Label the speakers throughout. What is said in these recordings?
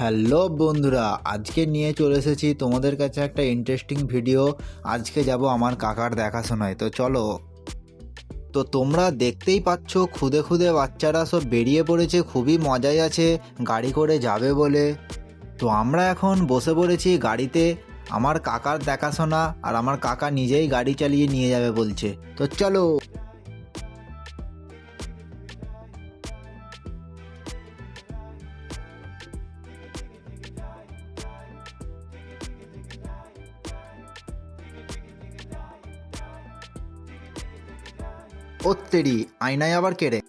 Speaker 1: Hello বন্ধুরা, আজকে নিয়ে চলে এসেছি তোমাদের কাছে একটা ইন্টারেস্টিং ভিডিও আজকে যাব আমার কাকার দেখাশোনায়। তো চলো। তো তোমরা দেখতেই পাচ্ছ, খুদে খুদে বাচ্চারা সব বেরিয়ে পড়েছে, খুবই মজাই আছে, গাড়ি করে যাবে বলে। তো আমরা এখন বসে পড়েছি গাড়িতে, আমার কাকার দেখাশোনা আর আমার কাকা নিজেই গাড়ি চালিয়ে নিয়ে যাবে বলছে। তো চলো। ওত্তেরি, আয়নায় আবার কেড়ে।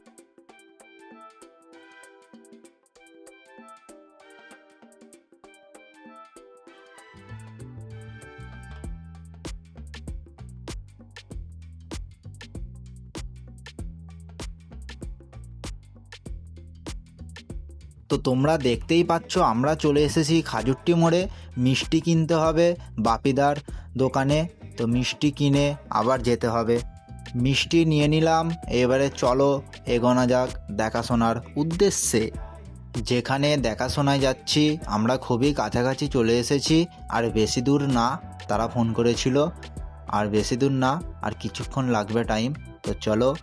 Speaker 1: তো তোমরা দেখতেই পাচ্ছ, আমরা চলে এসেছি খাজুরটি মোড়ে। মিষ্টি কিনতে হবে, বাপিদার দোকানে। তো মিষ্টি কিনে আবার যেতে হবে। মিষ্টি নিয়ে নিলাম। এবারে চলো এগোনা যাক দেখাশোনার উদ্দেশ্যে। যেখানে দেখাশোনায় যাচ্ছি, আমরা খুবই কাছাকাছি চলে এসেছি, আর বেশি দূর না, তারা ফোন করেছিল। আর বেশি দূর না, আর কিছুক্ষণ লাগবে টাইম তো চলো।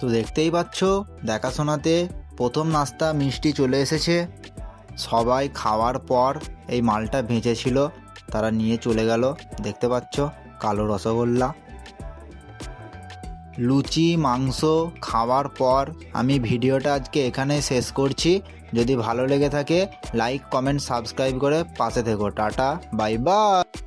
Speaker 1: তো দেখতেই পাচ্ছ, দেখাশোনাতে প্রথম নাস্তা মিষ্টি চলে এসেছে। সবাই খাওয়ার পর এই মালটা ভেজেছিল, তারা নিয়ে চলে গেল। দেখতে পাচ্ছ, কালো রসগোল্লা। লুচি, মাংস খাওয়ার পর আমি ভিডিওটা আজকে এখানে শেষ করছি। যদি ভালো লেগে থাকে লাইক কমেন্ট সাবস্ক্রাইব করে পাশে থেকো। Tata bye bye